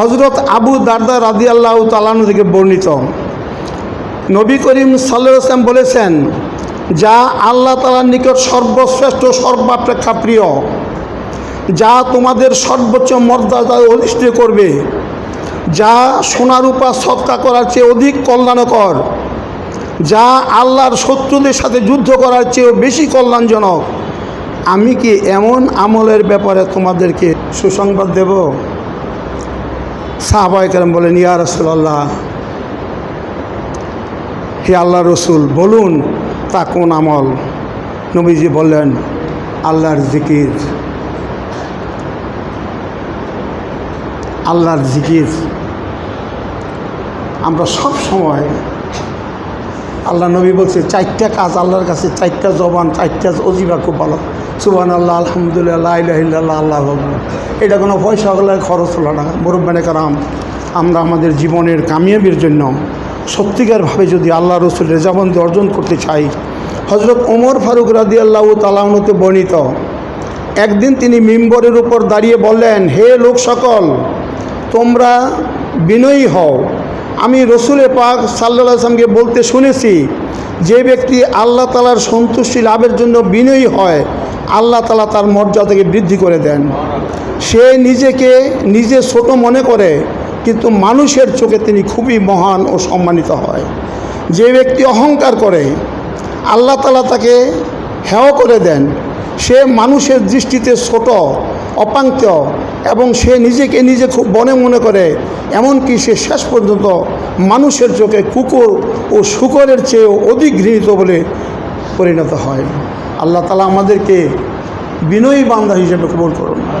হজরত আবু দারদা রাদি আল্লাহ তালানু থেকে বর্ণিত। নবী করিম সাল্লাহ ইসলাম বলেছেন, যা আল্লাহ তালার নিকট সর্বশ্রেষ্ঠ, সর্বাপেক্ষা প্রিয়, যা তোমাদের সর্বোচ্চ মর্যাদায় অধিষ্ঠ করবে, যা সোনারূপা সৎকা করার চেয়ে অধিক কল্যাণকর, যা আল্লাহর শত্রুদের সাথে যুদ্ধ করার চেয়েও বেশি কল্যাণজনক, আমি কি এমন আমলের ব্যাপারে তোমাদেরকে সুসংবাদ দেব? সাহাবাই কেরম বলেন, ইয়া রসুল্লাহ হে আল্লাহ রসুল, বলুন তা কোন আমল? নবীজি বললেন, আল্লাহর জিকির। আল্লাহর জিকির। আমরা সব সময় আল্লাহ নবী বলছে, চারটা কাজ আল্লাহর কাছে, চারটা জবান, চারটা অজিবা খুব ভালো সুবান আল্লাহ আলহামদুলিল্লাহ আল্লাহ। এটা কোনো পয়সা হলে খরচ হলো না মুরব্বানে কারাম, আমরা আমাদের জীবনের কামিয়াবির জন্য সত্যিকারভাবে যদি আল্লাহ রসুল রেজাবন্দি অর্জন করতে চাই হজরত ওমর ফারুক রাদি আল্লাহ তালাহনতে বর্ণিত, একদিন তিনি মিম্বরের উপর দাঁড়িয়ে বললেন, হে লোক সকল, তোমরা বিনয়ী হও আমি রসুলে পাক সাল্লা আসলামকে বলতে শুনেছি, যে ব্যক্তি আল্লাহ তালার সন্তুষ্টি লাভের জন্য বিনয়ী হয়, আল্লাহ তালা তার মর্যাদাকে বৃদ্ধি করে দেন। সে নিজেকে নিজে ছোট মনে করে, কিন্তু মানুষের চোখে তিনি খুবই মহান ও সম্মানিত হয়। যে ব্যক্তি অহংকার করে, আল্লাহ তালা তাকে হেয় করে দেন। সে মানুষের দৃষ্টিতে ছোট অপাঙ্ক্ত এবং সে নিজেকে নিজে খুব বনে মনে করে, এমনকি সে শেষ পর্যন্ত মানুষের চোখে কুকুর ও শুকরের চেয়েও অধিক ঘৃণিত বলে পরিণত হয়। আল্লাহ তালা আমাদেরকে বিনয়ী বান্ধা হিসেবে কবল করুন।